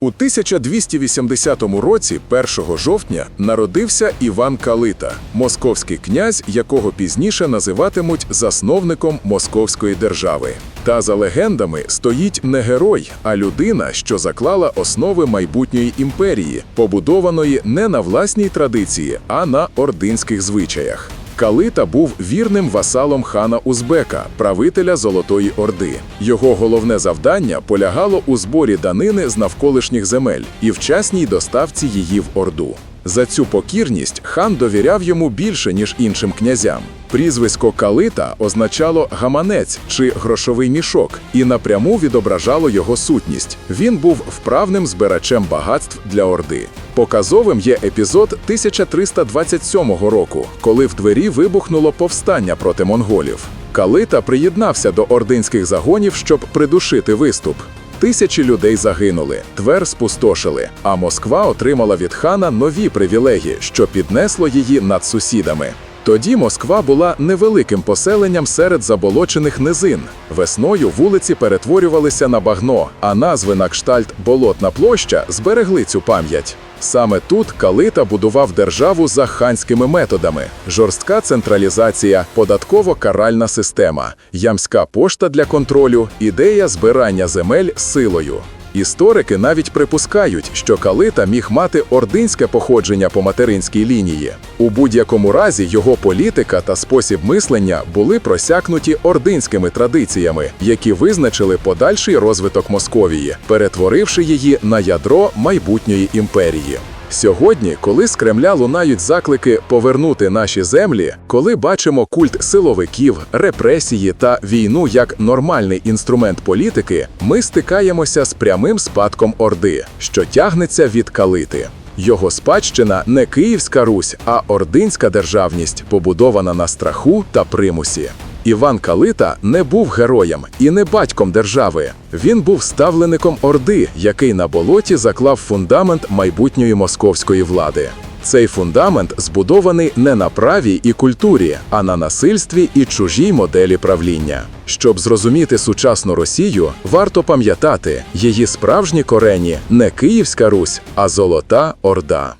У 1280 році, 1 жовтня, народився Іван Калита, московський князь, якого пізніше називатимуть засновником Московської держави. Та за легендами стоїть не герой, а людина, що заклала основи майбутньої імперії, побудованої не на власній традиції, а на ординських звичаях. Калита був вірним васалом хана Узбека, правителя Золотої Орди. Його головне завдання полягало у зборі данини з навколишніх земель і вчасній доставці її в Орду. За цю покірність хан довіряв йому більше, ніж іншим князям. Прізвисько Калита означало гаманець чи грошовий мішок і напряму відображало його сутність. Він був вправним збирачем багатств для Орди. Показовим є епізод 1327 року, коли в двері вибухнуло повстання проти монголів. Калита приєднався до ординських загонів, щоб придушити виступ. Тисячі людей загинули, Твер спустошили, а Москва отримала від хана нові привілеї, що піднесло її над сусідами. Тоді Москва була невеликим поселенням серед заболочених низин. Весною вулиці перетворювалися на багно, а назви на кштальт Болотна площа зберегли цю пам'ять. Саме тут Калита будував державу за ханськими методами: жорстка централізація, податково-каральна система, ямська пошта для контролю, ідея збирання земель силою. Історики навіть припускають, що Калита міг мати ординське походження по материнській лінії. У будь-якому разі його політика та спосіб мислення були просякнуті ординськими традиціями, які визначили подальший розвиток Московії, перетворивши її на ядро майбутньої імперії. Сьогодні, коли з Кремля лунають заклики повернути наші землі, коли бачимо культ силовиків, репресії та війну як нормальний інструмент політики, ми стикаємося з прямим спадком Орди, що тягнеться від калити. Його спадщина не Київська Русь, а ординська державність, побудована на страху та примусі. Іван Калита не був героєм і не батьком держави. Він був ставлеником Орди, який на болоті заклав фундамент майбутньої московської влади. Цей фундамент збудований не на праві і культурі, а на насильстві і чужій моделі правління. Щоб зрозуміти сучасну Росію, варто пам'ятати, її справжні корені не Київська Русь, а Золота Орда.